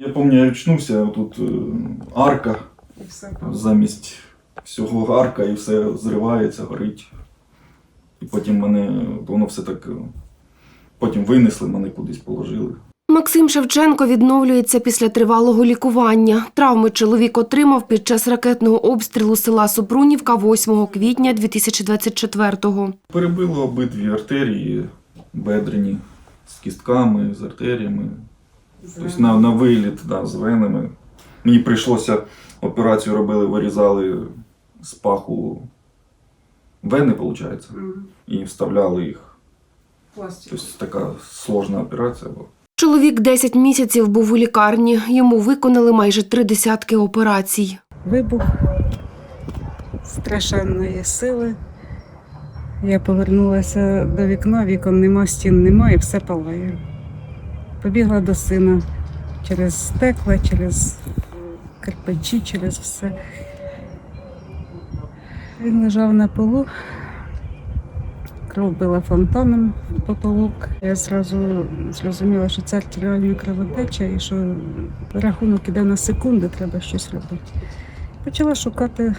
Я пам'ятаю, я очнувся, тут е, арка, І все. замість всього арка і все зривається, горить. І потім мене, воно все так. е, Потім винесли, мене кудись положили. Максим Шевченко відновлюється після тривалого лікування. Травми чоловік отримав під час ракетного обстрілу села Супрунівка 8 квітня 2024-го. Перебило обидві артерії бедрені з кістками, з артеріями. Тобто на, на виліт да, з венами. Мені прийшлося операцію робили, вирізали з паху вени, виходить, Мгм. і вставляли їх. Пластик. Тобто така сложна операція була. Чоловік 10 місяців був у лікарні. Йому виконали майже три десятки операцій. Вибух страшенної сили. Я повернулася до вікна, вікон нема, стін нема і все палає. Побігла до сина через стекла, через кирпичі, через все. Він лежав на полу, кров била фонтаном в потолок. Я зразу зрозуміла, що це артеріальна кровотеча і що рахунок іде на секунди, треба щось робити. Почала шукати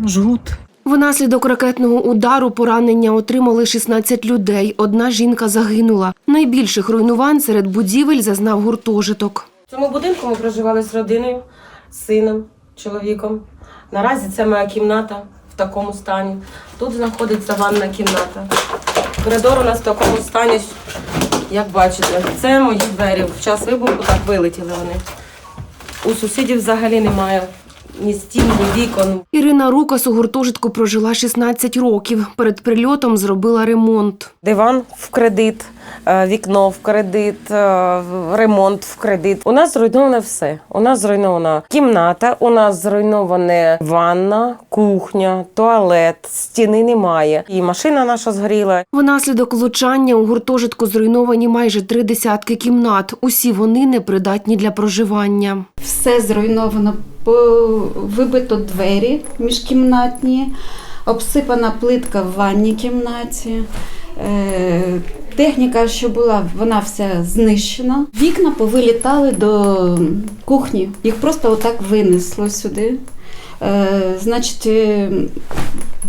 жгут. Внаслідок ракетного удару поранення отримали 16 людей. Одна жінка загинула. Найбільших руйнувань серед будівель зазнав гуртожиток. В цьому будинку ми проживали з родиною, сином, чоловіком. Наразі це моя кімната в такому стані. Тут знаходиться ванна кімната. Коридор у нас в такому стані, як бачите. Це мої двері. В час вибуху так вилетіли вони. У сусідів взагалі немає ні стін, ні вікон. Ірина Рукас у гуртожитку прожила 16 років. Перед прильотом зробила ремонт. Диван в кредит, е, вікно в кредит, е, ремонт в кредит. У нас зруйноване все. У нас зруйнована кімната, у нас зруйнована ванна, кухня, туалет, стіни немає. І машина наша згоріла. Внаслідок влучання у гуртожитку зруйновані майже три десятки кімнат. Усі вони непридатні для проживання. Все зруйновано, вибито двері міжкімнатні, обсипана плитка в ванній кімнаті. Е, Техніка, що була, вона вся знищена. Вікна повилітали до кухні. Їх просто отак винесло сюди. Е, Значить, е,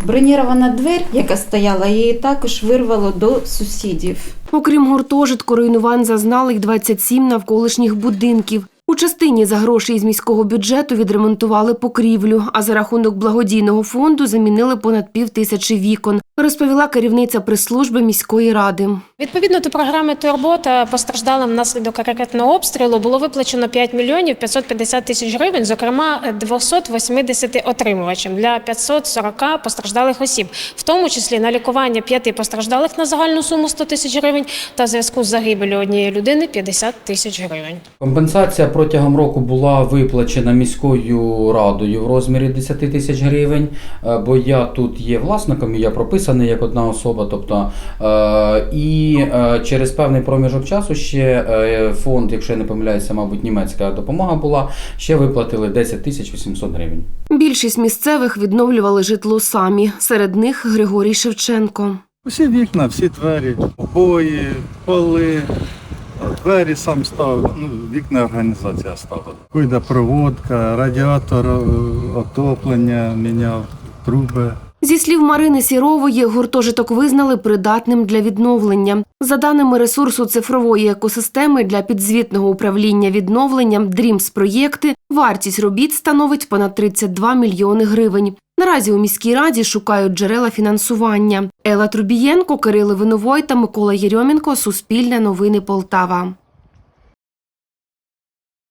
бронірована двері, яка стояла, її також вирвало до сусідів. Окрім гуртожитку, руйнувань зазнали й 27 навколишніх будинків. У частині за гроші із міського бюджету відремонтували покрівлю, а за рахунок благодійного фонду замінили понад пів тисячі вікон, розповіла керівниця прес-служби міської ради. Відповідно до програми Турбота постраждалим внаслідок ракетного обстрілу було виплачено 5 мільйонів 550 тисяч гривень, зокрема 280 отримувачам для 540 постраждалих осіб, в тому числі на лікування п'яти постраждалих на загальну суму 100 тисяч гривень та в зв'язку з загибелю однієї людини 50 тисяч гривень. Компенсація протягом року була виплачена міською радою в розмірі 10 тисяч гривень, е, бо я тут є власником, і я прописаний як одна особа. Тобто, е, і е, через певний проміжок часу ще фонд, якщо я не помиляюся, мабуть, німецька допомога була, ще виплатили 10 тисяч 800 гривень. Більшість місцевих відновлювали житло самі. Серед них Григорій Шевченко. Усі вікна, всі двері, обої, поли, двері сам ставив, ну, вікна організація ставила. Куйда проводка, радіатор, е, отоплення міняв, труби. Зі слів Марини Сірової, гуртожиток визнали придатним для відновлення. За даними ресурсу цифрової екосистеми для підзвітного управління відновленням дрімс проєкти, вартість робіт становить понад 32 мільйони гривень. Наразі у міській раді шукають джерела фінансування. Ела Трубієнко, Кирило Виновой та Микола Єрьомінко. Суспільне новини Полтава.